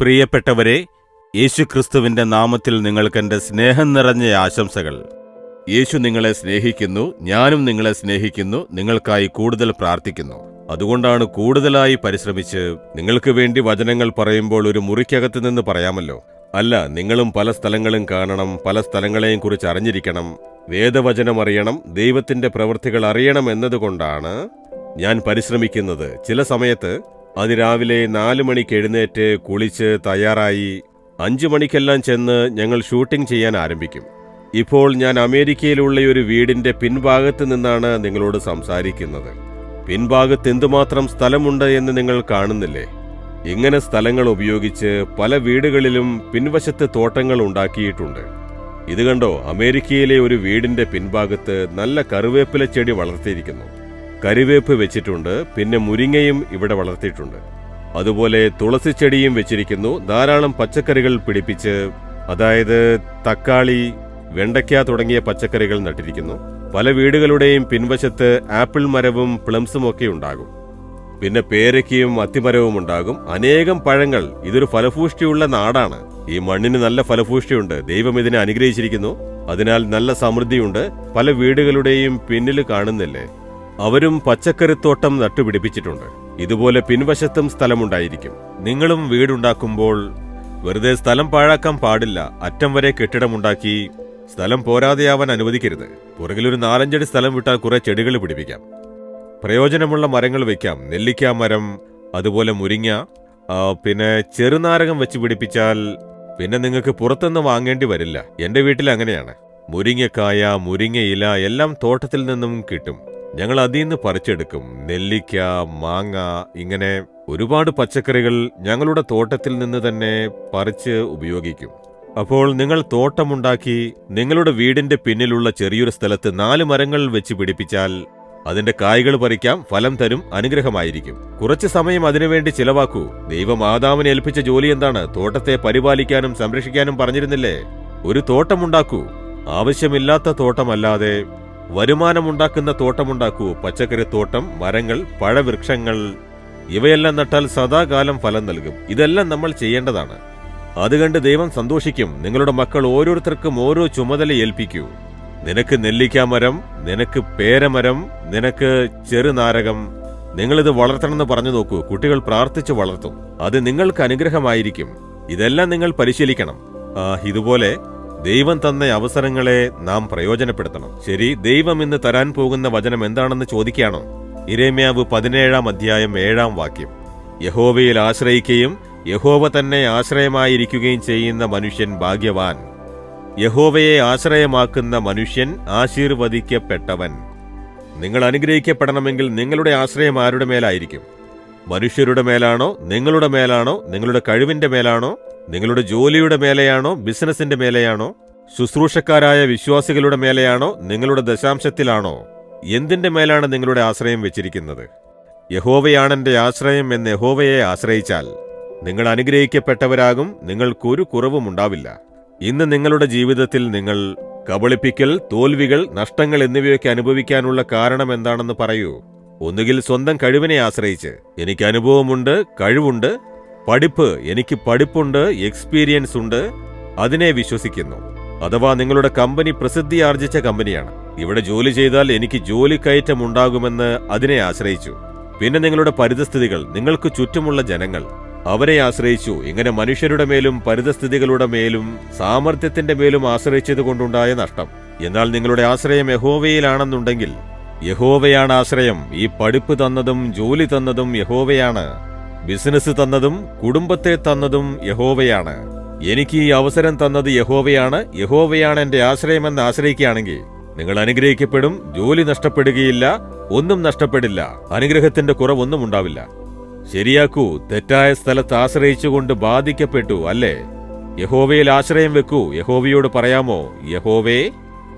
പ്രിയപ്പെട്ടവരെ യേശുക്രിസ്തുവിന്റെ നാമത്തിൽ നിങ്ങൾക്കെന്റെ സ്നേഹം നിറഞ്ഞ ആശംസകൾ. യേശു നിങ്ങളെ സ്നേഹിക്കുന്നു ഞാനും നിങ്ങളെ സ്നേഹിക്കുന്നു നിങ്ങൾക്കായി കൂടുതൽ പ്രാർത്ഥിക്കുന്നു. അതുകൊണ്ടാണ് കൂടുതലായി പരിശ്രമിച്ച് നിങ്ങൾക്ക് വേണ്ടി വചനങ്ങൾ പറയുമ്പോൾ ഒരു മുറിക്കകത്ത് നിന്ന് പറയാമല്ലോ. അല്ല നിങ്ങളും പല സ്ഥലങ്ങളും കാണണം പല സ്ഥലങ്ങളെയും കുറിച്ച് അറിഞ്ഞിരിക്കണം. വേദവചനം അറിയണം ദൈവത്തിന്റെ പ്രവൃത്തികൾ അറിയണം എന്നതുകൊണ്ടാണ് ഞാൻ പരിശ്രമിക്കുന്നത്. ചില സമയത്ത് അതിരാവിലെ നാല് മണിക്ക് എഴുന്നേറ്റ് കുളിച്ച് തയ്യാറായി അഞ്ചു മണിക്കെല്ലാം ചെന്ന് ഞങ്ങൾ ഷൂട്ടിംഗ് ചെയ്യാൻ ആരംഭിക്കും. ഇപ്പോൾ ഞാൻ അമേരിക്കയിലുള്ള ഒരു വീടിന്റെ പിൻഭാഗത്ത് നിന്നാണ് നിങ്ങളോട് സംസാരിക്കുന്നത്. പിൻഭാഗത്ത് എന്തുമാത്രം സ്ഥലമുണ്ട് എന്ന് നിങ്ങൾ കാണുന്നില്ലേ? ഇങ്ങനെ സ്ഥലങ്ങൾ ഉപയോഗിച്ച് പല വീടുകളിലും പിൻവശത്ത് തോട്ടങ്ങൾ ഉണ്ടാക്കിയിട്ടുണ്ട്. ഇത് കണ്ടോ? അമേരിക്കയിലെ ഒരു വീടിന്റെ പിൻഭാഗത്ത് നല്ല കറിവേപ്പില ചെടി വളർത്തിയിരിക്കുന്നു. കരിവേപ്പ് വെച്ചിട്ടുണ്ട് പിന്നെ മുരിങ്ങയും ഇവിടെ വളർത്തിയിട്ടുണ്ട്. അതുപോലെ തുളസി ചെടിയും വെച്ചിരിക്കുന്നു. ധാരാളം പച്ചക്കറികൾ പിടിപ്പിച്ച് അതായത് തക്കാളി വെണ്ടയ്ക്ക തുടങ്ങിയ പച്ചക്കറികൾ നട്ടിരിക്കുന്നു. പല വീടുകളുടെയും പിൻവശത്ത് ആപ്പിൾ മരവും പ്ലംസും ഒക്കെ ഉണ്ടാകും. പിന്നെ പേരയ്ക്കയും അത്തിമരവും ഉണ്ടാകും. അനേകം പഴങ്ങൾ. ഇതൊരു ഫലഭൂഷ്ടിയുള്ള നാടാണ്. ഈ മണ്ണിന് നല്ല ഫലഭൂഷ്ടിയുണ്ട്. ദൈവം ഇതിനെ അനുഗ്രഹിച്ചിരിക്കുന്നു. അതിനാൽ നല്ല സമൃദ്ധിയുണ്ട്. പല വീടുകളുടെയും പിന്നിൽ കാണുന്നില്ലേ? അവരും പച്ചക്കറിത്തോട്ടം നട്ടുപിടിപ്പിച്ചിട്ടുണ്ട്. ഇതുപോലെ പിൻവശത്തും സ്ഥലമുണ്ടായിരിക്കും. നിങ്ങളും വീടുണ്ടാക്കുമ്പോൾ വെറുതെ സ്ഥലം പാഴാക്കാൻ പാടില്ല. അറ്റം വരെ കെട്ടിടമുണ്ടാക്കി സ്ഥലം പോരാതെയാവാൻ അനുവദിക്കരുത്. പുറകിലൊരു നാലഞ്ചടി സ്ഥലം വിട്ടാൽ കുറെ ചെടികൾ പിടിപ്പിക്കാം. പ്രയോജനമുള്ള മരങ്ങൾ വെക്കാം. നെല്ലിക്ക മരം അതുപോലെ മുരിങ്ങ പിന്നെ ചെറുനാരകം വെച്ച് പിടിപ്പിച്ചാൽ പിന്നെ നിങ്ങൾക്ക് പുറത്തുനിന്ന് വാങ്ങേണ്ടി വരില്ല. എന്റെ വീട്ടിൽ അങ്ങനെയാണ്. മുരിങ്ങക്കായ മുരിങ്ങയില എല്ലാം തോട്ടത്തിൽ നിന്നും കിട്ടും. ഞങ്ങൾ അതിൽ നിന്ന് പറിച്ചെടുക്കും. നെല്ലിക്ക മാങ്ങ ഇങ്ങനെ ഒരുപാട് പച്ചക്കറികൾ ഞങ്ങളുടെ തോട്ടത്തിൽ നിന്ന് തന്നെ പറിച്ച് ഉപയോഗിക്കും. അപ്പോൾ നിങ്ങൾ തോട്ടമുണ്ടാക്കി നിങ്ങളുടെ വീടിന്റെ പിന്നിലുള്ള ചെറിയൊരു സ്ഥലത്ത് നാല് മരങ്ങൾ വെച്ച് പിടിപ്പിച്ചാൽ അതിന്റെ കായ്കൾ പറിക്കാം ഫലം തരും അനുഗ്രഹമായിരിക്കും. കുറച്ച് സമയം അതിനുവേണ്ടി ചിലവാക്കൂ. ദൈവം ആദാമിനെ ഏൽപ്പിച്ച ജോലി എന്താണ്? തോട്ടത്തെ പരിപാലിക്കാനും സംരക്ഷിക്കാനും പറഞ്ഞിരുന്നില്ലേ? ഒരു തോട്ടമുണ്ടാക്കൂ. ആവശ്യമില്ലാത്ത തോട്ടമല്ലാതെ വരുമാനമുണ്ടാക്കുന്ന തോട്ടമുണ്ടാക്കൂ. പച്ചക്കറി തോട്ടം മരങ്ങൾ പഴവൃക്ഷങ്ങൾ ഇവയെല്ലാം നട്ടാൽ സദാകാലം ഫലം നൽകും. ഇതെല്ലാം നമ്മൾ ചെയ്യേണ്ടതാണ്. അത് കണ്ട് ദൈവം സന്തോഷിക്കും. നിങ്ങളുടെ മക്കൾ ഓരോരുത്തർക്കും ഓരോ ചുമതല ഏൽപ്പിക്കൂ. നിനക്ക് നെല്ലിക്കാമരം നിനക്ക് പേരമരം നിനക്ക് ചെറുനാരകം. നിങ്ങളിത് വളർത്തണമെന്ന് പറഞ്ഞു നോക്കൂ. കുട്ടികൾ പ്രാർത്ഥിച്ച് വളർത്തും. അത് നിങ്ങൾക്ക് അനുഗ്രഹമായിരിക്കും. ഇതെല്ലാം നിങ്ങൾ പരിശീലിക്കണം. ഇതുപോലെ ദൈവം തന്ന അവസരങ്ങളെ നാം പ്രയോജനപ്പെടുത്തണം. ശരി ദൈവം ഇന്ന് തരാൻ പോകുന്ന വചനം എന്താണെന്ന് ചോദിക്കുകയാണോ? ഇരേമ്യാവ് പതിനേഴാം അധ്യായം ഏഴാം വാക്യം. യഹോവയിൽ ആശ്രയിക്കുകയും യഹോവ തന്നെ ആശ്രയമായിരിക്കുകയും ചെയ്യുന്ന മനുഷ്യൻ ഭാഗ്യവാൻ. യഹോവയെ ആശ്രയമാക്കുന്ന മനുഷ്യൻ ആശീർവദിക്കപ്പെട്ടവൻ. നിങ്ങൾ അനുഗ്രഹിക്കപ്പെടണമെങ്കിൽ നിങ്ങളുടെ ആശ്രയം ആരുടെ മേലായിരിക്കും? മനുഷ്യരുടെ മേലാണോ നിങ്ങളുടെ മേലാണോ നിങ്ങളുടെ കഴിവിന്റെ മേലാണോ? നിങ്ങളുടെ ജോലിയുടെ മേലെയാണോ ബിസിനസിന്റെ മേലെയാണോ ശുശ്രൂഷക്കാരായ വിശ്വാസികളുടെ മേലെയാണോ നിങ്ങളുടെ ദശാംശത്തിലാണോ എന്തിന്റെ മേലാണ് നിങ്ങളുടെ ആശ്രയം വെച്ചിരിക്കുന്നത്? യഹോവയാണെന്റെ ആശ്രയം എന്ന് യഹോവയെ ആശ്രയിച്ചാൽ നിങ്ങൾ അനുഗ്രഹിക്കപ്പെട്ടവരാകും നിങ്ങൾക്കൊരു കുറവും ഉണ്ടാവില്ല. ഇന്ന് നിങ്ങളുടെ ജീവിതത്തിൽ നിങ്ങൾ കബളിപ്പിക്കൽ തോൽവികൾ നഷ്ടങ്ങൾ എന്നിവയൊക്കെ അനുഭവിക്കാനുള്ള കാരണം എന്താണെന്ന് പറയൂ. ഒന്നുകിൽ സ്വന്തം കഴിവിനെ ആശ്രയിച്ച് എനിക്ക് അനുഭവമുണ്ട് കഴിവുണ്ട് പഠിപ്പ് എനിക്ക് പഠിപ്പുണ്ട് എക്സ്പീരിയൻസ് ഉണ്ട്. അതിനെ വിശ്വസിക്കുന്നു. അഥവാ നിങ്ങളുടെ കമ്പനി പ്രസിദ്ധി ആർജിച്ച കമ്പനിയാണ്. ഇവിടെ ജോലി ചെയ്താൽ എനിക്ക് ജോലി കയറ്റം ഉണ്ടാകുമെന്ന് അതിനെ ആശ്രയിച്ചു. പിന്നെ നിങ്ങളുടെ പരിതസ്ഥിതികൾ നിങ്ങൾക്ക് ചുറ്റുമുള്ള ജനങ്ങൾ അവരെ ആശ്രയിച്ചു. ഇങ്ങനെ മനുഷ്യരുടെ മേലും പരിതസ്ഥിതികളുടെ മേലും സാമർഥ്യത്തിന്റെ മേലും ആശ്രയിച്ചതുകൊണ്ടുണ്ടായ നഷ്ടം. എന്നാൽ നിങ്ങളുടെ ആശ്രയം യഹോവയിലാണെന്നുണ്ടെങ്കിൽ യഹോവയാണ് ആശ്രയം. ഈ പഠിപ്പ് തന്നതും ജോലി തന്നതും യഹോവയാണ്. ബിസിനസ് തന്നതും കുടുംബത്തെ തന്നതും യഹോവയാണ്. എനിക്ക് ഈ അവസരം തന്നത് യഹോവയാണ്. യഹോവയാണ് എന്റെ ആശ്രയമെന്ന് ആശ്രയിക്കുകയാണെങ്കിൽ നിങ്ങൾ അനുഗ്രഹിക്കപ്പെടും ജോലി നഷ്ടപ്പെടുകയില്ല ഒന്നും നഷ്ടപ്പെടില്ല അനുഗ്രഹത്തിന്റെ കുറവൊന്നും ഉണ്ടാവില്ല. ശരിയാക്കൂ തെറ്റായ സ്ഥലത്ത് ആശ്രയിച്ചുകൊണ്ട് ബാധിക്കപ്പെട്ടു അല്ലേ? യഹോവയിൽ ആശ്രയം വെക്കൂ. യഹോവയോട് പറയാമോ യഹോവേ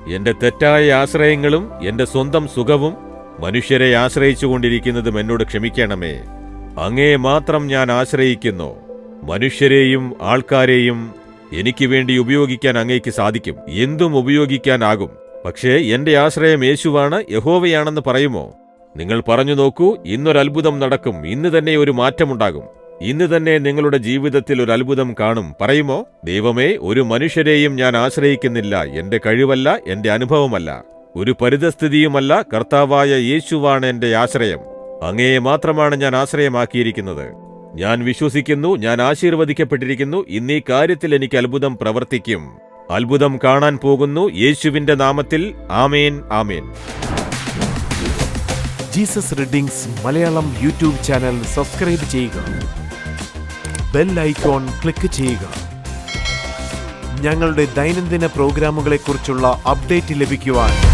എന്റെ തെറ്റായ ആശ്രയങ്ങളും എന്റെ സ്വന്തം സുഖവും മനുഷ്യരെ ആശ്രയിച്ചുകൊണ്ടിരിക്കുന്നതും എന്നോട് ക്ഷമിക്കണമേ. അങ്ങേ മാത്രം ഞാൻ ആശ്രയിക്കുന്നു. മനുഷ്യരെയും ആൾക്കാരെയും എനിക്ക് വേണ്ടി ഉപയോഗിക്കാൻ അങ്ങേക്ക് സാധിക്കും. എന്തും ഉപയോഗിക്കാനാകും. പക്ഷേ എന്റെ ആശ്രയം യേശുവാണ് യഹോവയാണെന്ന് പറയുമോ? നിങ്ങൾ പറഞ്ഞു നോക്കൂ ഇന്നൊരത്ഭുതം നടക്കും. ഇന്ന് തന്നെ ഒരു മാറ്റമുണ്ടാകും. ഇന്ന് തന്നെ നിങ്ങളുടെ ജീവിതത്തിൽ ഒരു അത്ഭുതം കാണും. പറയുമോ? ദൈവമേ ഒരു മനുഷ്യരെയും ഞാൻ ആശ്രയിക്കുന്നില്ല. എന്റെ കഴിവല്ല എന്റെ അനുഭവമല്ല. ഒരു പരിതസ്ഥിതിയുമല്ല കർത്താവായ യേശുവാണ് എന്റെ ആശ്രയം. അങ്ങയെ മാത്രമാണ് ഞാൻ ആശ്രയമാക്കിയിരിക്കുന്നത്. ഞാൻ വിശ്വസിക്കുന്നു ഞാൻ ആശീർവദിക്കപ്പെട്ടിരിക്കുന്നു ഇന്നീ കാര്യത്തിൽ എനിക്ക് അത്ഭുതം പ്രവർത്തിക്കും. അത്ഭുതം കാണാൻ പോകുന്നു യേശുവിന്റെ നാമത്തിൽ. Amen amen. Jesus readings Malayalam YouTube channel subscribe ചെയ്യുക. ബെൽ ഐക്കോൺ ക്ലിക്ക് ചെയ്യുക. ഞങ്ങളുടെ ദൈനംദിന പ്രോഗ്രാമുകളെക്കുറിച്ചുള്ള അപ്ഡേറ്റ് ലഭിക്കുവാൻ